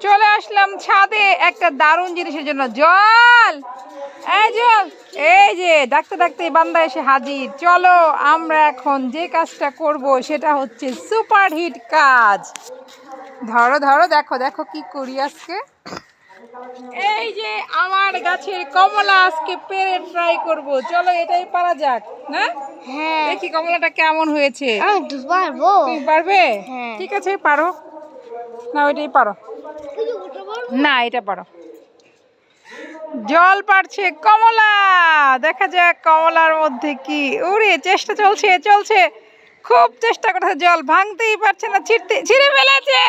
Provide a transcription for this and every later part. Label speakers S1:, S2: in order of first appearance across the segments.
S1: চলে আসলাম ছাদে একটা দারুণ জিনিসের জন্য। জল! এই জল এই যে ডাকতে ডাকতে বান্দা এসে হাজির। চলো আমরা এখন যে কাজটা করব সেটা হচ্ছে সুপার হিট কাজ। ধরো ধরো দেখো দেখো কি করি আজকে। এই যে আমার গাছের কমলা আজকে পেরে ট্রাই করব। চলো এটাই পারা যাক না?
S2: হ্যাঁ।
S1: দেখি কমলাটা কেমন হয়েছে।
S2: পারব।
S1: তুমি পারবে?
S2: হ্যাঁ।
S1: ঠিক আছে পারো। না ওইটাই পারো। না, এটা পারো জল পারছে কমলা। দেখা যাক কমলার মধ্যে কি। উড়ে, চেষ্টা চলছে চলছে। খুব চেষ্টা করছে জল ভাঙতেই পারছে না, ছিঁড়তে, ছিঁড়ে ফেলেছে।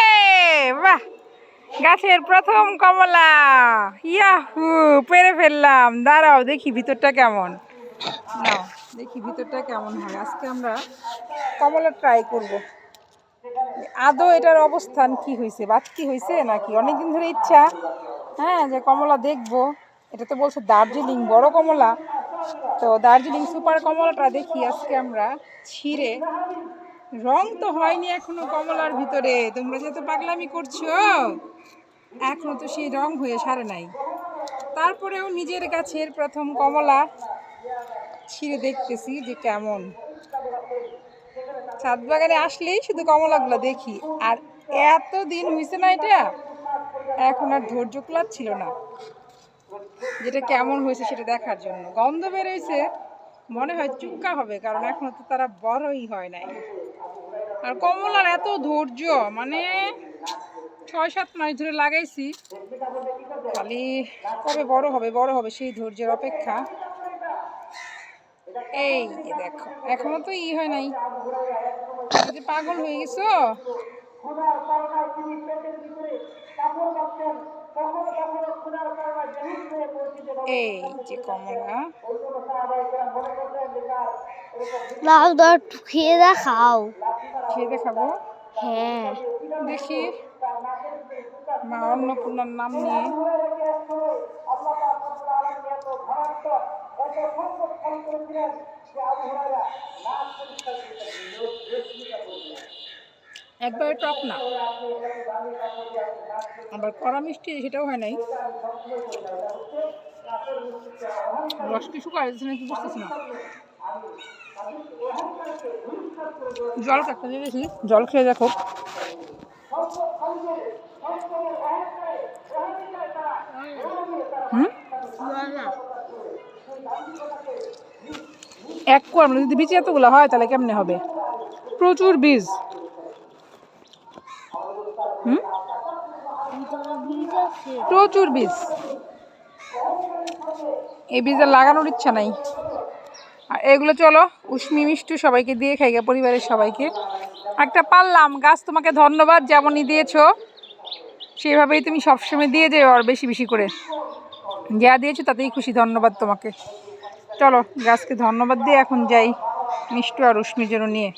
S1: বাহ! গাছের প্রথম কমলা। ইয়াহু, পেরে ফেললাম। দাঁড়াও, দেখি ভিতরটা কেমন। দেখি ভিতরটা কেমন হয়। আজকে আমরা কমলা ট্রাই করব। আদৌ এটার অবস্থান কি হয়েছে বাচ্চি হয়েছে নাকি? অনেকদিন ধরে ইচ্ছা হ্যাঁ যে কমলা দেখব। এটা তো বলছে দার্জিলিং, বড় কমলা। তো দার্জিলিং সুপার কমলাটা দেখি আজকে আমরা ছিঁড়ে। রং তো হয়নি এখনও কমলার ভিতরে। তোমরা যে তো পাগলামি করছ, এখনও তো সেই রং হয়ে সারে নাই। তারপরেও নিজের গাছের প্রথম কমলা ছিঁড়ে দেখতেছি যে কেমন। ছাদ বাগানে আসলেই শুধু কমলাগুলো দেখি। আর এত দিন হয়েছে না এটা, এখন আর ধৈর্য ছিল না। যেটা কেমন হয়েছে সেটা দেখার জন্য। গন্ধ বেরোইছে মনে হয় চুক্কা হবে, কারণ এখনও তো তারা বড়ই হয় নাই। আর কমলার এত ধৈর্য মানে ছয় সাত মাস ধরে লাগাইছি। খালি কবে বড় হবে বড় হবে সেই ধৈর্যের অপেক্ষা। এই যে দেখো এখনও তো ই হয় নাই। যে পাগল হয়ে গেছো? এই যে কমলা।
S2: লাউ দাও একটু খেয়ে দেখাও
S1: খেয়ে দেখাবো
S2: হ্যাঁ।
S1: দেখি। মা অন্নপূর্ণার নাম নিয়ে। একবারে টক না। আবার কড়া মিষ্টি সেটাও হয় নাই। রস কি শুকায় নাকি বুঝতেছি না। জল কাটতে দিয়েছি জল খেয়ে দেখো। হুম? এক কোয়ার মধ্যে যদি বীজ এতগুলো হয় তাহলে কেমনে হবে? প্রচুর বীজ। হুম? প্রচুর বীজ। এই বীজটা লাগানোর ইচ্ছা নাই। আর এগুলো চলো উষ্মি মিষ্টু সবাইকে দিয়ে খাই গে, পরিবারের সবাইকে। একটা পারলাম গাছ তোমাকে ধন্যবাদ যেমনই দিয়েছ সেভাবেই তুমি সবসময় দিয়ে যেও আর বেশি বেশি করে। যা দিয়েছ তাতেই খুশি, ধন্যবাদ তোমাকে। চলো, গাছকে ধন্যবাদ দিয়ে এখন যাই, মিষ্টু আর উষ্মির জন্য নিয়ে।